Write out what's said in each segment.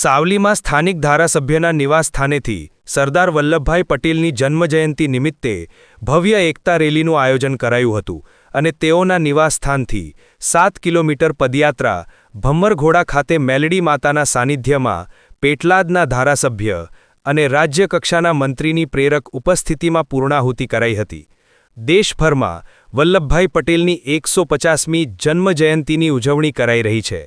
સાવલીમાં સ્થાનિક ધારાસભ્યના નિવાસસ્થાનેથી સરદાર વલ્લભભાઈ પટેલની જન્મજયંતિ નિમિત્તે ભવ્ય એકતા રેલીનું આયોજન કરાયું હતું અને તેઓના નિવાસસ્થાનથી સાત કિલોમીટર પદયાત્રા ભમ્મરઘોડા ખાતે મેલડી માતાના સાનિધ્યમાં પેટલાદના ધારાસભ્ય અને રાજ્યકક્ષાના મંત્રીની પ્રેરક ઉપસ્થિતિમાં પૂર્ણાહુતિ કરાઈ હતી. દેશભરમાં વલ્લભભાઈ પટેલની એકસો પચાસમી જન્મજયંતિની ઉજવણી કરાઈ રહી છે.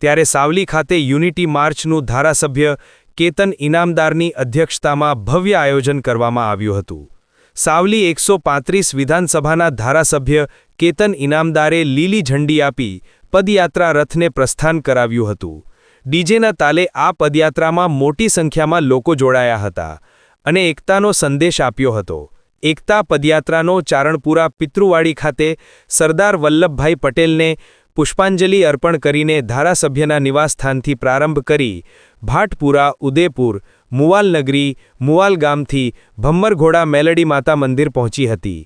ત્યારે સાવલી ખાતે યુનિટી માર્ચનું ધારાસભ્ય કેતન ઇનામદારની અધ્યક્ષતામાં ભવ્ય આયોજન કરવામાં આવ્યું હતું. સાવલી એકસો વિધાનસભાના ધારાસભ્ય કેતન ઇનામદારે લીલી ઝંડી આપી પદયાત્રા રથને પ્રસ્થાન કરાવ્યું હતું. ડીજેના તાલે આ પદયાત્રામાં મોટી સંખ્યામાં લોકો જોડાયા હતા અને એકતાનો સંદેશ આપ્યો હતો. એકતા પદયાત્રાનો ચારણપુરા પિતૃવાડી ખાતે સરદાર વલ્લભભાઈ પટેલને પુષ્પાંજલિ અર્પણ કરીને ધારાસભ્યના નિવાસસ્થાનથી પ્રારંભ કરી ભાટપુરા, ઉદેપુર, મુવાલનગરી મુવાલ ગામથી ભમ્મરઘોડા મેલડી માતા મંદિર પહોંચી હતી.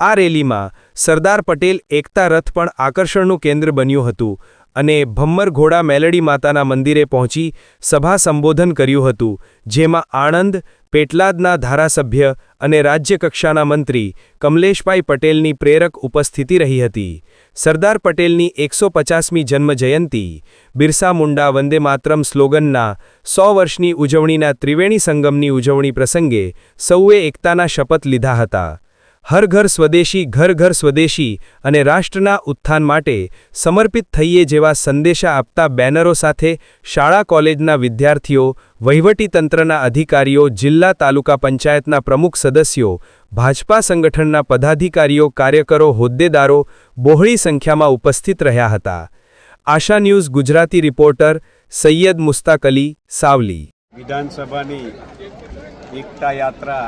આ રેલીમાં સરદાર પટેલ એકતા રથ પણ આકર્ષણનું કેન્દ્ર બન્યું હતું અને ભમ્મરઘોડા મેલડી માતાના મંદિરે પહોંચી સભા સંબોધન કર્યું હતું, જેમાં આણંદ, પેટલાદના ધારાસભ્ય અને રાજ્યકક્ષાના મંત્રી કમલેશભાઈ પટેલની પ્રેરક ઉપસ્થિતિ રહી હતી. સરદાર પટેલની એકસો પચાસમી જન્મજયંતિ, બિરસા મુંડા વંદે માતરમ સ્લોગનના સો વર્ષની ઉજવણીના ત્રિવેણી સંગમની ઉજવણી પ્રસંગે સૌએ એકતાના શપથ લીધા હતા. હર ઘર સ્વદેશી, ઘર ઘર સ્વદેશી અને રાષ્ટ્રના ઉત્થાન માટે સમર્પિત થઈએ જેવા સંદેશા આપતા બેનરો સાથે શાળા કોલેજના વિદ્યાર્થીઓ વહીવટીતંત્રના અધિકારીઓ, જિલ્લા તાલુકા પંચાયતના પ્રમુખ સદસ્યો, ભાજપા સંગઠનના પદાધિકારીઓ, કાર્યકરો, હોદ્દેદારો બહોળી સંખ્યામાં ઉપસ્થિત રહ્યા હતા. Asha news Gujarati reporter Sayed Mustak Ali Savli. વિધાનસભાની એકતા યાત્રા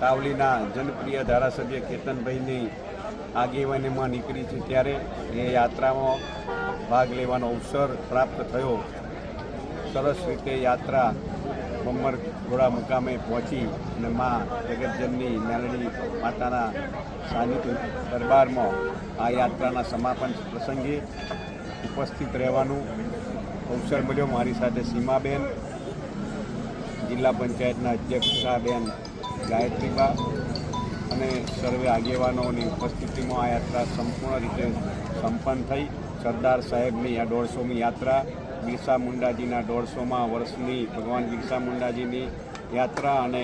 સાવલીના જનપ્રિય ધારાસભ્ય કેતનભાઈની આગેવાનીમાં નીકળી છે ત્યારે એ યાત્રામાં ભાગ લેવાનો અવસર પ્રાપ્ત થયો. સરસ રીતે યાત્રા બમ્મર ઘોડા મુકામે પહોંચી અને મા જગતજનની મેલડી માતાના સાનિધ્ય દરબારમાં આ યાત્રાના સમાપન પ્રસંગે ઉપસ્થિત રહેવાનું અવસર મળ્યો. મારી સાથે સીમાબેન, જિલ્લા પંચાયતના અધ્યક્ષાબેન ગાયત્રીબા અને સર્વે આગેવાનોની ઉપસ્થિતિમાં આ યાત્રા સંપૂર્ણ રીતે સંપન્ન થઈ. સરદાર સાહેબની આ દોઢસોમી યાત્રા, બિરસા મુંડાજીના દોઢસોમાં વર્ષની, ભગવાન બિરસા મુંડાજીની યાત્રા અને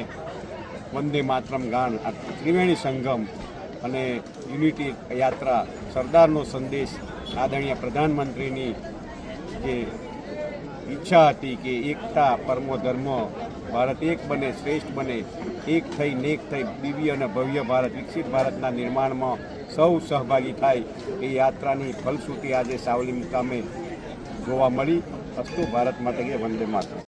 વંદે માતરમ ગાન, આ ત્રિવેણી સંગમ અને યુનિટી યાત્રા, સરદારનો સંદેશ આદરણીય પ્રધાનમંત્રીની જે ઈચ્છા હતી કે એકતા, પરમો ધર્મ ભારત એક બને, શ્રેષ્ઠ બને, એક થઈ નેક થઈ દિવ્ય અને ભવ્ય ભારત, વિકસિત ભારતના નિર્માણમાં સૌ સહભાગી થાય એ યાત્રાની ફલશ્રુતિ આજે સાવલી મુકામે જોવા મળી. અસ્તુ ભારત માટે કે વંદે માતરમ.